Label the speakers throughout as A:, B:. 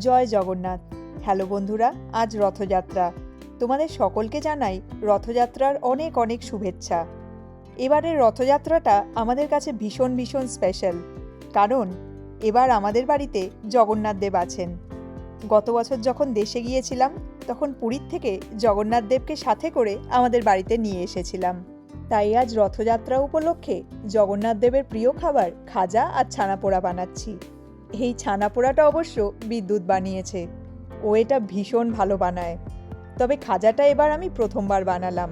A: জয় Jagannath. Hello বন্ধুরা, আজ রথযাত্রা। তোমাদের সকলকে জানাই রথযাত্রার অনেক অনেক শুভেচ্ছা। এবারের রথযাত্রাটা আমাদের কাছে ভীষণ ভীষণ স্পেশাল কারণ, এবার আমাদের বাড়িতে জগন্নাথ দেব আছেন। গত বছর যখন দেশে গিয়েছিলাম, তখন পুরীর থেকে জগন্নাথ দেবকে সাথে করে আমাদের বাড়িতে নিয়ে এসেছিলাম। তাই আজ রথযাত্রা উপলক্ষে জগন্নাথ দেবের প্রিয় খাবার খাজা আর ছানা পোড়া বানাচ্ছি। এই ছানা পোড়াটা অবশ্য বিদ্যুৎ বানিয়েছে। ও এটা ভীষণ ভালো বানায়। তবে খাজাটা এবার আমি প্রথমবার বানালাম।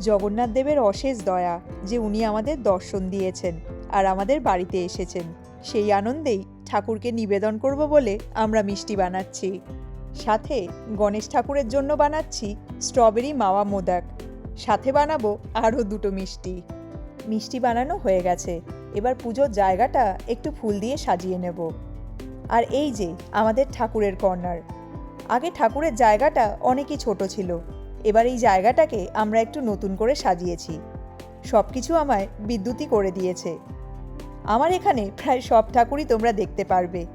A: জগন্নাথ দেবের অশেষ দয়া যে উনি আমাদের দর্শন দিয়েছেন আর আমাদের বাড়িতে এসেছেন, সেই আনন্দেই ঠাকুরকে নিবেদন করব বলে আমরা মিষ্টি বানাচ্ছি। সাথে গণেশ ঠাকুরের জন্য বানাচ্ছি স্ট্রবেরি মাওয়া মোদাক। সাথে বানাবো আরও দুটো মিষ্টি। মিষ্টি বানানো হয়ে গেছে। এবার পুজোর জায়গাটা একটু ফুল দিয়ে সাজিয়ে নেব। আর এই যে, আমাদের ঠাকুরের কর্নার। আগে ঠাকুরের জায়গাটা অনেকই ছোট ছিল। এবার এই জায়গাটাকে আমরা একটু নতুন করে সাজিয়েছি। সব কিছু আমায় বিদ্যুতই করে দিয়েছে। আমার এখানে প্রায় সব ঠাকুরই তোমরা দেখতে পারবে।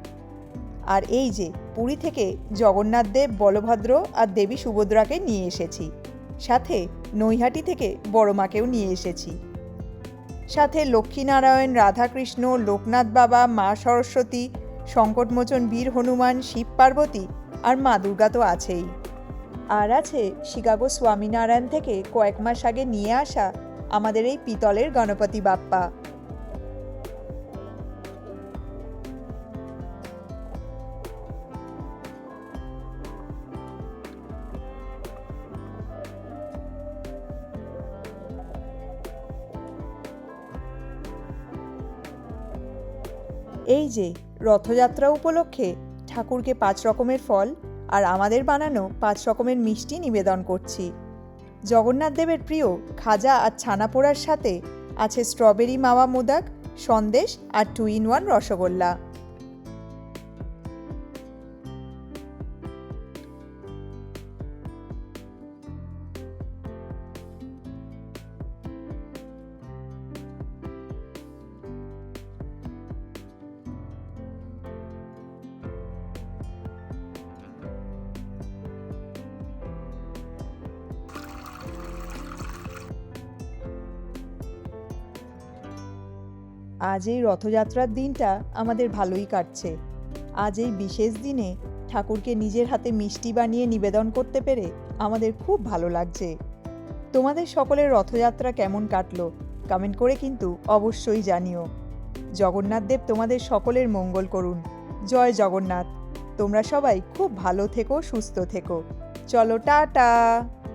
A: আর এই যে, পুরী থেকে জগন্নাথ দেব, বলভদ্র আর দেবী সুভদ্রাকে নিয়ে এসেছি। সাথে নৈহাটি থেকে বড় মাকেও নিয়ে এসেছি। সাথে লক্ষ্মীনারায়ণ, রাধাকৃষ্ণ, লোকনাথ বাবা, মা সরস্বতী, সংকটমোচন বীর হনুমান, শিব পার্বতী আর মা দুর্গা তো আছেই। আর আছে শিকাগো স্বামীনারায়ণ থেকে কয়েক মাস আগে নিয়ে আসা আমাদের এই পিতলের গণপতি বাপ্পা। এই যে, রথযাত্রা উপলক্ষে ঠাকুরকে পাঁচ রকমের ফল আর আমাদের বানানো পাঁচ রকমের মিষ্টি নিবেদন করছি। জগন্নাথ দেবের প্রিয় খাজা আর ছানা পোড়ার সাথে আছে স্ট্রবেরি মাওয়া মোদাক, সন্দেশ আর টু ইন ওয়ান রসগোল্লা। আজ এই রথযাত্রার দিনটা আমাদের ভালোই কাটছে। আজ এই বিশেষ দিনে ঠাকুরকে নিজের হাতে মিষ্টি বানিয়ে নিবেদন করতে পেরে আমাদের খুব ভালো লাগছে। তোমাদের সকলের রথযাত্রা কেমন কাটলো? কমেন্ট করে কিন্তু অবশ্যই জানিও। জগন্নাথ দেব তোমাদের সকলের মঙ্গল করুন। জয় জগন্নাথ। তোমরা সবাই খুব ভালো থেকো, সুস্থ থেকো। চলো, টাটা!